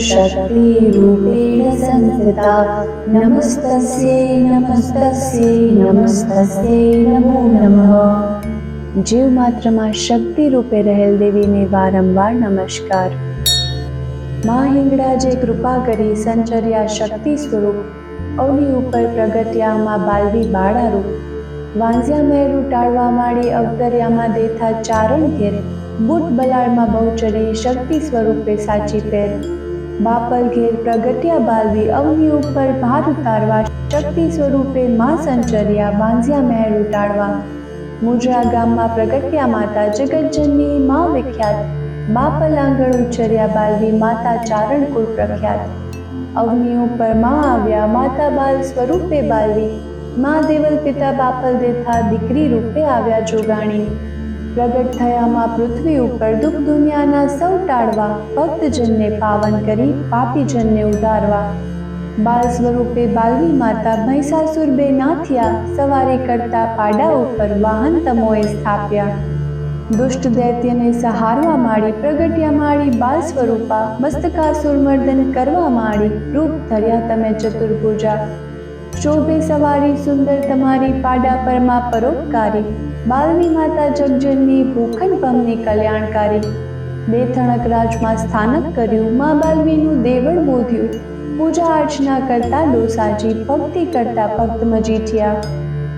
शक्तिरूपेण संस्थिता नमस्तस्यै नमस्तस्यै नमस्तस्यै नमो નમઃ જીવ માત્રમાં શક્તિ રૂપે રહેલ દેવીને વારંવાર નમસ્કાર મા હિંગળાજે કૃપા કરી સંચર્યા શક્તિ સ્વરૂપ અવની ઉપર પ્રગટ્યામાં બાલવી બાળારૂપ વાંઝ્યા મહેરું ટાળવા માળી અવતર્યામાં દેથા ચારણ ઘેર બુટ બલાળમાં બહુચરી શક્તિ સ્વરૂપે સાચી પેર બાપલ ઘેર પ્રગટ્યા બાલવી અવની ઉપર ભાર ઉતારવા, શક્તિ સ્વરૂપે માં સંચર્યા બાંધ્યા મહેર ઉટાડવા મુજરા ગામમાં પ્રગટ્યા માતા જગતજનની માં વિખ્યાત. બાપલ આંગણ ઉચ્ચર્યા બાલવી માતા ચારણ કુળ પ્રખ્યાત. અવની ઉપરમાં આવ્યા માતા બાલ સ્વરૂપે બાલવી. મા દેવલ પિતા બાપલ દેથા દીકરી રૂપે આવ્યા જોગાણી. પ્રગટ થયામાં પૃથ્વી ઉપર દુઃખ દુનિયાના સૌ ટાળવા ભક્તજનને પાવન કરી પાપીજનને ઉધારવા બાલ સ્વરૂપે બાલવી માતા મહિષાસુર બે નાથિયા સવારે કરતા પાડા ઉપર વાહન તમોએ સ્થાપ્યા. દુષ્ટ દૈત્યને સહારવા માળી પ્રગટ્યા માડી બાલ સ્વરૂપા મસ્તકાસુર મર્દન કરવા માળી રૂપ ધર્યા તમે ચતુર્ભુજા. શોભે સવારી સુંદર તમારી પાડા પરમાં પરોપકારી. બાલની માતા જગજનની ભૂખન ભમની કલ્યાણકારી. બેથણક રાજમાં સ્થાનક કર્યું, મા બાલવીનું દેવળ બોધ્યું. પૂજા અર્ચના કરતા ડોસાજી, ભક્તિ કરતા ભક્ત મજીઠિયા.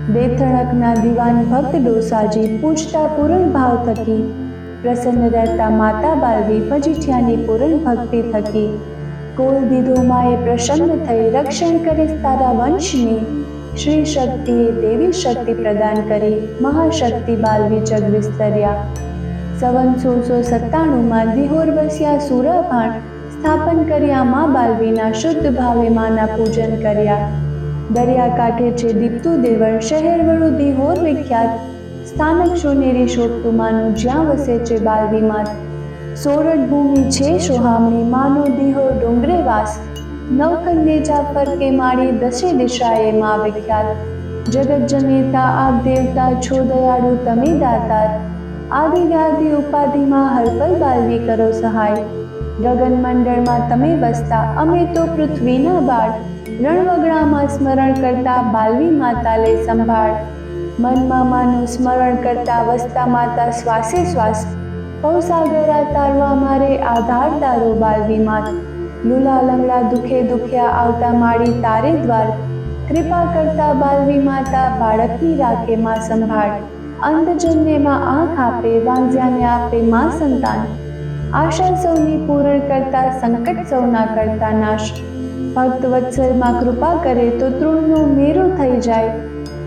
બેથણકના દિવાન ભક્ત ડોસાજી, પૂજતા પૂરણ ભાવ થકી. પ્રસન્ન રહેતા માતા બાલવી મજીઠિયાની પૂરણ ભક્તિ થકી. કોલ દીધોમાં માએ પ્રસન્ન થઈ રક્ષણ કરે તારા વંશની શ્રી શક્તિએ દેવી શક્તિ પ્રદાન કરી મહાશક્તિ બાલવી જગ વિસ્તર્યા. સવન સોળસો સત્તાણુંમાં દિહોર વસ્યા સુરાભાણ સ્થાપન કર્યા મા બાલવીના શુદ્ધ ભાવે માના પૂજન કર્યા. દરિયાકાંઠે છે દીપ્તુ દેવળ શહેર વડું દિહોર વિખ્યાત, સ્થાનક સોનેરી શોભતુમાનું જ્યાં વસે છે બાલવી માત સોરઠ ભૂમિ છે સુહામણી, માનો દીહો ડુંગરે વાસ. નવખંડે પર કે માળી દશે દિશાએ માં વિખ્યાત. જગત જનેતા, આપ દેવતા છો દયાળુ, તમે દાતાર. આદિ વ્યાધિ ઉપાધિમાં હરપલ બાલવી કરો સહાય. ગગન મંડળમાં તમે વસતા, અમે તો પૃથ્વીના બાળ. રણવગડામાં સ્મરણ કરતા બાલવી માતાલે સંભાળ. મનમાં માનું સ્મરણ કરતા વસતા માતા શ્વાસે શ્વાસ. પૌસાગરા તારવા મારે આધાર તારો બાલવી માત લુલા લંગડા દુખે દુખ્યા આવતા માળી તારે દ્વાર. કૃપા કરતા બાલવી માતા બાળકની રાખે માં સંભાળ. અંધજનને માં આંખ આપે, વાંઝ્યાને આપે માં સંતાન. આશા સૌની પૂરણ કરતા, સંકટ સૌના કરતા નાશ. ભક્ત વત્સલમાં કૃપા કરે તો તૃણનો મેરો થઈ જાય.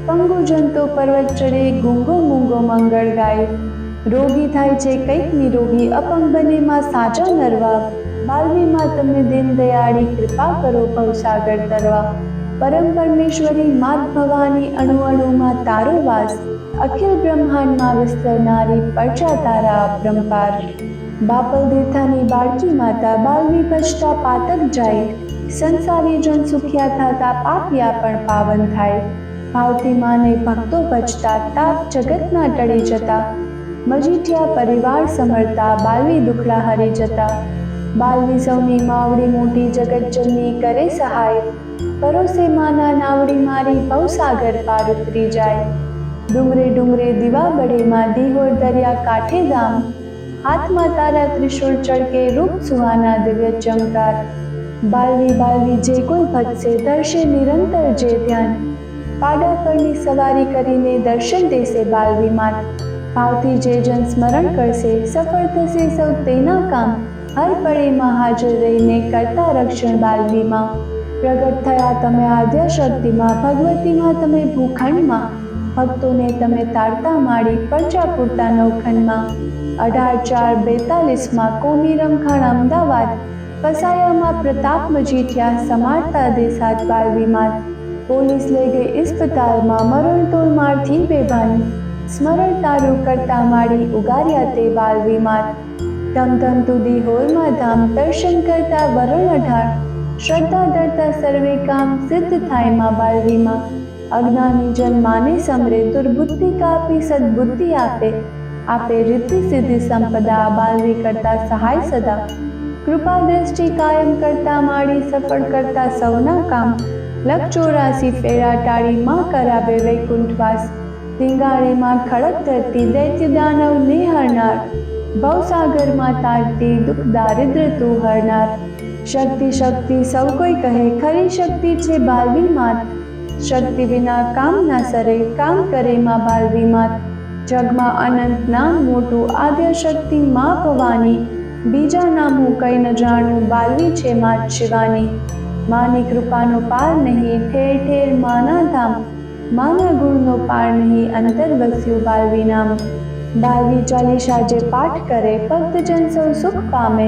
પંગુ જંતો પર્વત ચડે ગુંગો મૂંગો મંગળ ગાય. રોગી થાય છે કંઈક નિરોગી અપંગ બને માં સાચા નરવા. બાલવીમાં તમે દિન દયાળી કૃપા કરો ભવસાગર તરવા. પરમ પરમેશ્વરી માત ભવાની અણુ અણુમાં તારો વાસ. અખિલ બ્રહ્માંડમાં વિસ્તરનારી પરચા તારા અપરંપાર. બાપલ દેથાની બાળકી માતા, બાલવી ભજતા પાતક જાય. સંસારી જન સુખ્યા થતા પાપિયા પણ પાવન થાય. ભાવથી માને ભક્તો ભજતા, તાપ જગતના ટળી જતા. મજીઠિયા પરિવાર સમરતા બાલવી દુખડા હરી જતા. બાલવી સૌની માવડી મોટી જગતજનની કરે સહાય. પરોસે માના નાવડી મારી ભવસાગર પાર ઉતરી જાય. ડુંગરે ડુંગરે દીવા બળેમાં દિહોર દરિયા કાંઠે ધામ હાથમાં તારા ત્રિશૂળ ચડકે રૂપ સુહાના દિવ્ય ચમકાર. બાલવી બાલવી જે કોઈ ભજશે દર્શે નિરંતર જે ધ્યાન. પાડા પરની સવારી કરીને દર્શન દેશે બાલવી માત ભાવથી જે જન સ્મરણ કરશે, સફળ થશે સૌ તેના કામ. હર પળેમાં હાજર રહીને કરતા રક્ષણ બાલવીમાં. પ્રગટ થયા તમે આદ્ય શક્તિમાં, ભગવતીમાં તમે ભૂખંડમાં. ભક્તોને તમે તારતા માડી પરચા પૂરતા નવખંડમાં. અઢાર, ચાર, બેતાલીસમાં કોમી રમખાણ અમદાવાદ. પસાયામાં પ્રતાપ મજીઠિયા સમારતા દેસાત બાલવીમાં. પોલીસ લઈ ગઈ ઇસ્પતાલમાં મરણતોલ મારથી બેભાન. સ્મરણ તારું કરતા માળી ઉગાર્યા તે બાલવીમાં ધમ ધમ તુદી હોલમાં ધામ દર્શન કરતા વરણ અઢાર. શ્રદ્ધા ધરતા સર્વે કામ સિદ્ધ થાયમાં બાલવીમાં અજ્ઞાની જન સમરે દુર્બુદ્ધિ કાપી સદબુદ્ધિ આપે. આપે રિદ્ધિ સિદ્ધિ સંપદા બાલવી કરતા સહાય સદા. કૃપા દ્રષ્ટિ કાયમ કરતા માળી સફળ કરતા સૌના કામ. લખ ચોરાસી ફેરા ટાળી માં કરાવે વૈકુંઠવાસ. સિંગારે ખડક ધરતી દૈત્ય દાનવ નિહરનાર ભવસાગરમાં તારતી દુઃખ દારિદ્ર તું હરનાર. શક્તિ શક્તિ સૌ કોઈ કહે, ખરી શક્તિ છે બાલવી માત શક્તિ વિના કામ ના સરે, કામ કરે માં બાલવી માત જગમાં અનંત નામ મોટું આદ્ય શક્તિ માં ભવાની બીજા નામ હું કઈ ન જાણું, બાલવી છે માત શિવાની. માની કૃપાનો પાર નહીં, ઠેર ઠેર માના ધામ માના ગુણનો પાર નહીં, અંતર વસ્યું બાલવી નામ. બાલવી ચાલીસા જે પાઠ કરે, ભક્તજન સૌ સુખ પામે.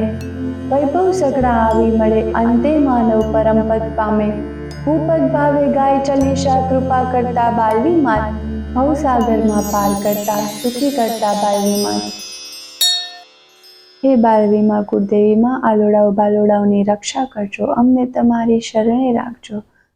વૈભવ સઘળા આવી મળે, અંતે માનવ પરમપદ પામે. ભૂપદ ભાવે ગાય ચાલીસા, કૃપા કરતા બાલવી માત ભવસાગરમાં પાર કરતા, સુખી કરતા બાલવી માત હે બાલવીમાં કુળદેવીમાં આલોડાઓ બાલોડાઓની રક્ષા કરજો. અમને તમારી શરણે રાખજો.